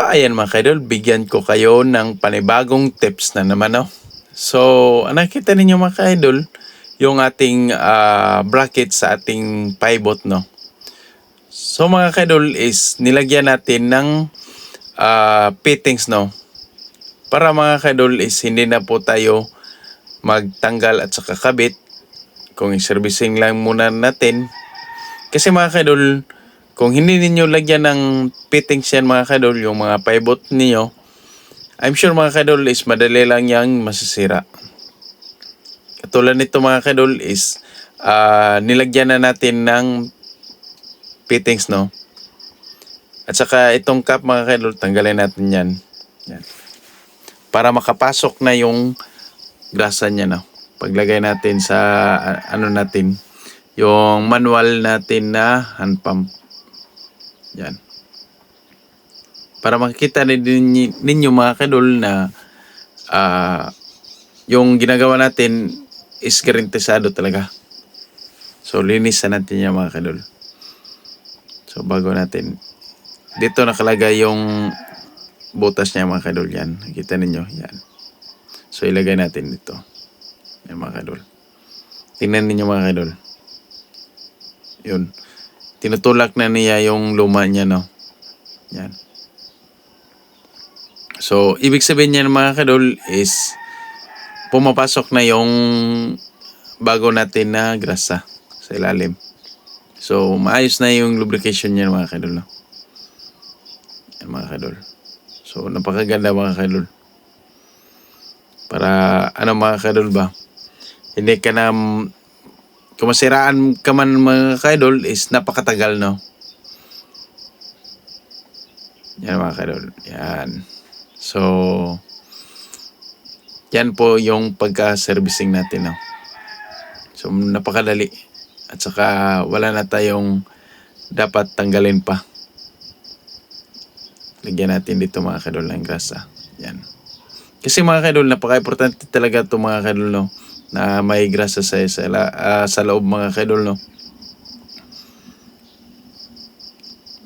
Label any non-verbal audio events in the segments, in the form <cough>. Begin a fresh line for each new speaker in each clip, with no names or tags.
So ayan mga kaidol, bigyan ko kayo ng panibagong tips na naman no. So nakita ninyo mga kaidol, yung ating ah, bracket sa ating pivot no. So mga kaidol is nilagyan natin ng ah, fittings no. Para mga kaidol is hindi na po tayo magtanggal at saka kabit. Kung i-servicing lang muna natin. Kasi mga kaidol, kung hindi ninyo lagyan ng fittings yan mga kadol, yung mga pivot niyo, I'm sure mga kadol is madali lang yang masisira. Katulad nito mga kadol is ah, nilagyan na natin ng fittings no. At saka itong cap mga kadol, tanggalin natin yan. yan. Para makapasok na yung grasa niya no. Paglagay natin sa ano natin, yung manual natin na hand pump. Yan. Para makikita ninyo, ninyo mga kadol na ah, yung ginagawa natin is garantisado talaga. So, linisan natin yan mga kadol. So, bago natin. Dito nakalagay yung butas niya mga kadol. Yan. Nakita ninyo. Yan. So, ilagay natin dito. Yan mga kadol. Tingnan ninyo mga kadol. Yun tinutulak na niya yung luma niya, no? Yan. So, ibig sabihin niya mga kadol is pumapasok na yung bago natin na grasa sa ilalim. So, maayos na yung lubrication niya mga kadol, no? Yan mga kadol. So, napakaganda mga kadol. Para, ano mga kadol ba? Hindi ka na kung masiraan ka man mga kaidol is napakatagal no. Yan mga kaidol. Yan. So, yan po yung pagka-servicing natin no. So, napakadali. At saka wala na tayong dapat tanggalin pa. Lagyan natin dito mga kadol ng grasa. Yan. Kasi mga kadol, napaka-importante talaga ito mga kadol no na may grasa sa sa, uh, sa loob mga kadol no.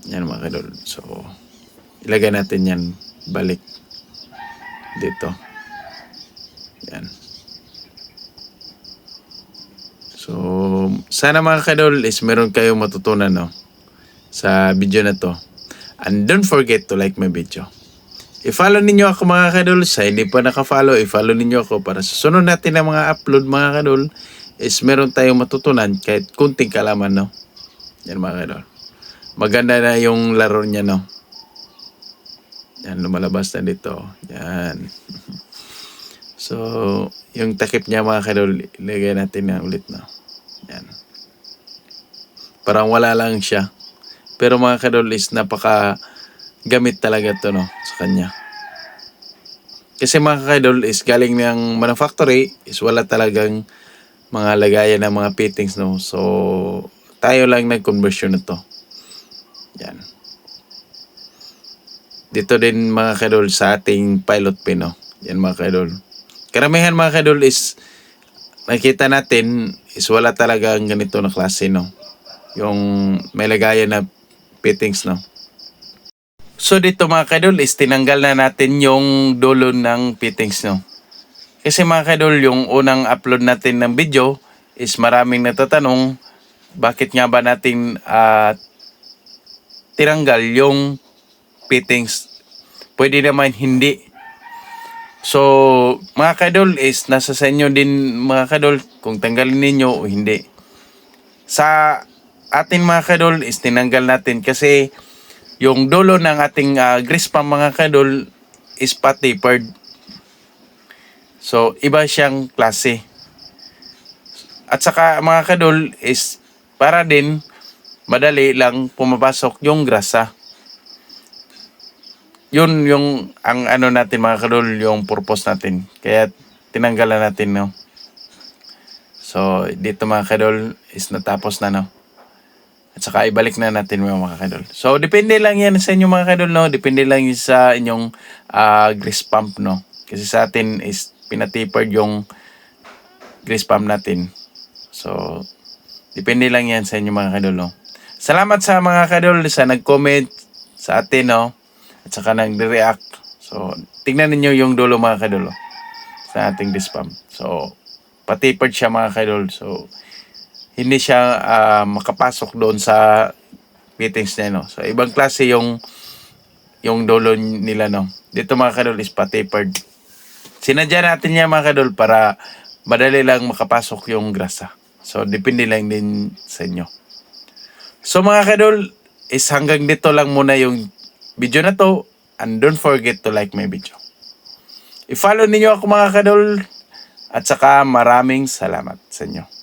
Yan mga kadol. So ilagay natin yan balik dito. Yan. So sana mga kadol is meron kayong matutunan no sa video na to. And don't forget to like my video. I-follow ninyo ako mga kadol. Sa hindi pa naka-follow, i-follow ninyo ako para sa sunod natin na mga upload mga kadol is meron tayong matutunan kahit kunting kalaman, no? Yan mga kadol. Maganda na yung laro niya, no? Yan, lumalabas na dito. Yan. <laughs> So, yung takip niya mga kadol, ilagay natin na ulit, no? Yan. Parang wala lang siya. Pero mga kadol is napaka gamit talaga to no sa kanya. Kasi mga kaidol is galing ng manufactory is wala talagang mga lagayan ng mga fittings no. So tayo lang nag-conversion na to. Yan. Dito din mga kaidol sa ating pilot pin no. Yan mga kaidol. Karamihan mga kaidol is nakita natin is wala talagang ganito na klase no. Yung may lagayan na fittings no. So dito mga kadol is tinanggal na natin yung dulo ng fittings no. Kasi mga kadol yung unang upload natin ng video is maraming natatanong bakit nga ba natin uh, tinanggal yung fittings. Pwede naman hindi. So mga kadol is nasa sa inyo din mga kadol kung tanggalin ninyo o hindi. Sa atin mga kadol is tinanggal natin kasi yung dulo ng ating uh, grease pump mga kadol is pat tapered. So, iba siyang klase. At saka mga kadol is para din madali lang pumapasok yung grasa. Yun yung ang ano natin mga kadol, yung purpose natin. Kaya tinanggalan natin no. So, dito mga kadol is natapos na no. At saka ibalik na natin mga kadol. So, depende lang yan sa inyo mga kadol, no? Depende lang yun sa inyong uh, grease pump, no? Kasi sa atin is pinatipered yung grease pump natin. So, depende lang yan sa inyo mga kadol, no? Salamat sa mga kadol sa nag-comment sa atin, no? at saka nag-react. So, tingnan ninyo yung dulo mga kadol oh, sa ating dispam. So, patipered siya mga kadol. So, hindi siya ah, makapasok doon sa fittings niya no. So, ibang klase yung yung dulo nila no. Dito mga kadol is patipered. Sinadya natin niya mga kadol para madali lang makapasok yung grasa. So, depende lang din sa inyo. So mga kadol, is hanggang dito lang muna yung video na to. And don't forget to like my video. I-follow ninyo ako mga kadol. At saka maraming salamat sa inyo.